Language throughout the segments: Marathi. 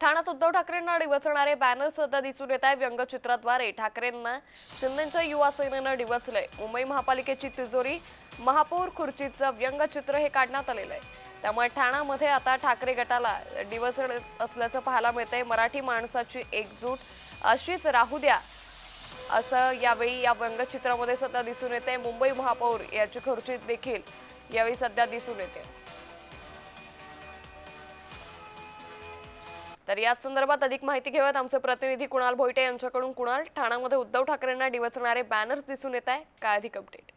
ठाण्यात उद्धव ठाकरेंना डिवचणारे बॅनर सध्या दिसून येत आहे व्यंगचित्राद्वारे ठाकरेंना शिंदेच्या युवा सेनेनं डिवचलंय. मुंबई महापालिकेची तिजोरी महापौर खुर्चीचं व्यंगचित्र हे काढण्यात आलेलं आहे. त्यामुळे ठाण्यामध्ये आता ठाकरे गटाला डिवचत असल्याचं पाहायला मिळतंय. मराठी माणसाची एकजूट अशीच राहू द्या असं यावेळी या व्यंगचित्रामध्ये सध्या दिसून येते मुंबई महापौर याची खुर्ची देखील यावेळी सध्या दिसून येते. तर याच संदर्भात अधिक माहिती घेऊयात. आमचे प्रतिनिधी कुणाल भोईटे यांच्याकडून. कुणाल ठाण्यामध्ये उद्धव ठाकरेंना डिवचणारे बॅनर्स दिसून येत आहे. काय अधिक अपडेट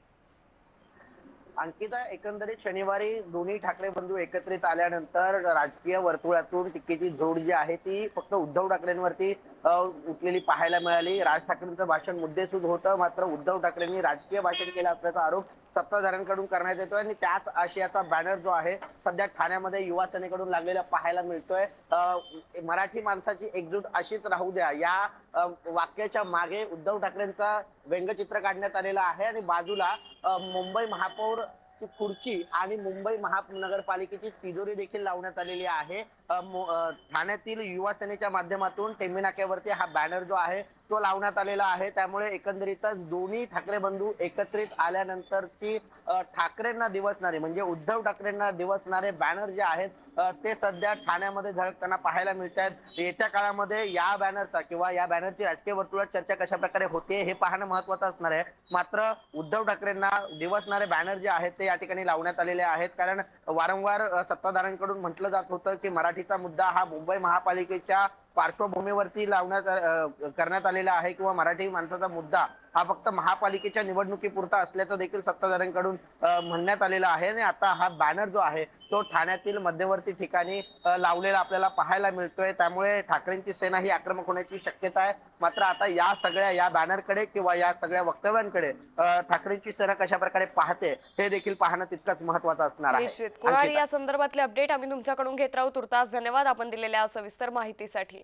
अंकिता एकंदरीत शनिवारी दोन्ही ठाकरे बंधू एकत्रित आल्यानंतर राजकीय वर्तुळातून टीकेची जोड जी आहे ती फक्त उद्धव ठाकरेंवरती उठलेली पाहायला मिळाली. राज ठाकरेंचं भाषण मुद्देसूद होतं. मात्र उद्धव ठाकरेंनी राजकीय भाषण केलं असल्याचा आरोप सत्ताधाऱ्यांकडून करण्यात येतोय आणि त्याच आशयाचा बॅनर जो आहे सध्या ठाण्यामध्ये युवा सेनेकडून लागलेला पाहायला मिळतोय. मराठी माणसाची एकजूट अशीच राहू द्या. या वाक्याच्या मागे उद्धव ठाकरेंचा व्यंगचित्र काढण्यात आलेलं आहे आणि बाजूला मुंबई महापौर की खुर्ची आणि मुंबई महानगरपालिकेची तिजोरी देखील लावण्यात आलेली आहे. ठाण्यातील युवा सेनेच्या माध्यमातून टेमिनाक्यावरती हा बॅनर जो आहे तो लावण्यात आलेला आहे. त्यामुळे एकंदरीतच दोन्ही ठाकरे बंधू एकत्रित आल्यानंतरची ठाकरेंना दिवसणारे म्हणजे उद्धव ठाकरेंना दिवसणारे बॅनर जे आहेत ते सध्या ठाण्यामध्ये झळकताना पाहायला मिळत आहेत येत्या काळामध्ये या बॅनरचा किंवा या बॅनरची राजकीय वर्तुळात चर्चा कशा प्रकारे होते हे पाहणं महत्वाचं असणार आहे. मात्र उद्धव ठाकरेंना दिवसणारे बॅनर जे आहेत ते या ठिकाणी लावण्यात आलेले आहेत. कारण वारंवार सत्ताधाऱ्यांकडून म्हटलं जात होतं की मराठीचा मुद्दा हा मुंबई महापालिकेच्या पार्श्वभूमीवरती लावण्यात करण्यात आलेला आहे किंवा मराठी माणसाचा मुद्दा हा फक्त महापालिकेच्या निवडणुकीपुरता असल्याचं देखील सत्ताधाऱ्यांकडून म्हणण्यात आलेलं आहे. आणि आता हा बॅनर जो आहे तो ठाण्यातील मध्यवर्ती ठिकाणी लावलेला आपल्याला पाहायला मिळतोय. त्यामुळे ठाकरेंची सेना ही आक्रमक होण्याची शक्यता आहे. मात्र आता या सगळ्या या बॅनरकडे किंवा या सगळ्या वक्तव्यांकडे ठाकरेंची सेना कशा प्रकारे पाहते हे देखील पाहणं तितकंच महत्वाचं असणार आहे. कुणाल. या संदर्भातले अपडेट आम्ही तुमच्याकडून घेत राहू. तुर्तास धन्यवाद आपण दिलेल्या सविस्तर माहितीसाठी.